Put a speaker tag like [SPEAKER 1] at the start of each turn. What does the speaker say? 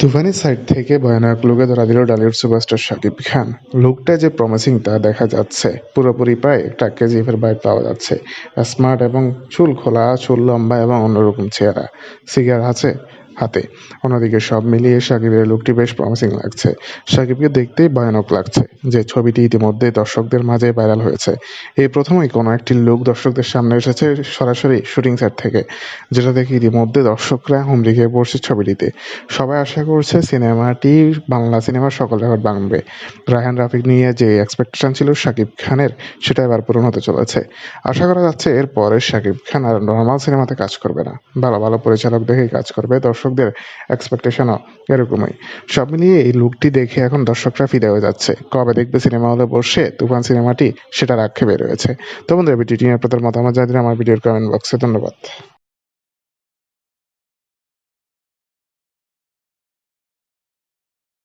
[SPEAKER 1] তুফানের সাইড থেকে ভয়ানক লোকে ধরা দিল ডালিউড সুপারস্টার শাকিব খান। লুকটা যে প্রমিসিং তা দেখা যাচ্ছে। পুরোপুরি প্রায় একটা কেজিএফের বাইক পাওয়া যাচ্ছে। স্মার্ট এবং চুল খোলা, চুল লম্বা এবং অন্যরকম চেহারা। সিগার আছে। হাতে। অন্যদিকে সব মিলিয়ে সাকিবের লুকটি বেশ প্রমিসিং লাগছে। সাকিবকে দেখতেই ভয়ানক লাগছে যে ছবিটি ইতিমধ্যে দর্শকদের মাঝে ভাইরাল হয়েছে। এই প্রথমেই কোনো একটি লুক দর্শকদের সামনে এসেছে সরাসরি শুটিং সেট থেকে, যেটা দেখে ইতিমধ্যে দর্শকরা হুমড়ি খেয়ে পড়ছে ছবিটিতে। সবাই আশা করছে সিনেমাটি বাংলা সিনেমার সকল রেকর্ড ভাঙবে। রায়হান রাফিক নিয়ে যে এক্সপেকটেশন ছিল সাকিব খানের, সেটা এবার পূরণ হতে চলেছে। আশা করা যাচ্ছে এরপরে সাকিব খান আর নর্মাল সিনেমাতে কাজ করবে না। ভালো ভালো পরিচালক দেখেই কাজ করবে দর্শকদের এক্সপেকটেশনও এরকমই। সব মিলিয়ে এই লুকটি দেখে এখন দর্শকরা ফিদে হয়ে যাচ্ছে। কবে দেখবে সিনেমা হলে বসে তুফান সিনেমাটি সেটার আক্ষেপে রয়েছে। তো বন্ধুরা ভিডিওটি নিয়ে আপনাদের মতামত জানিয়ে আমার ভিডিওর কমেন্ট বক্সে ধন্যবাদ।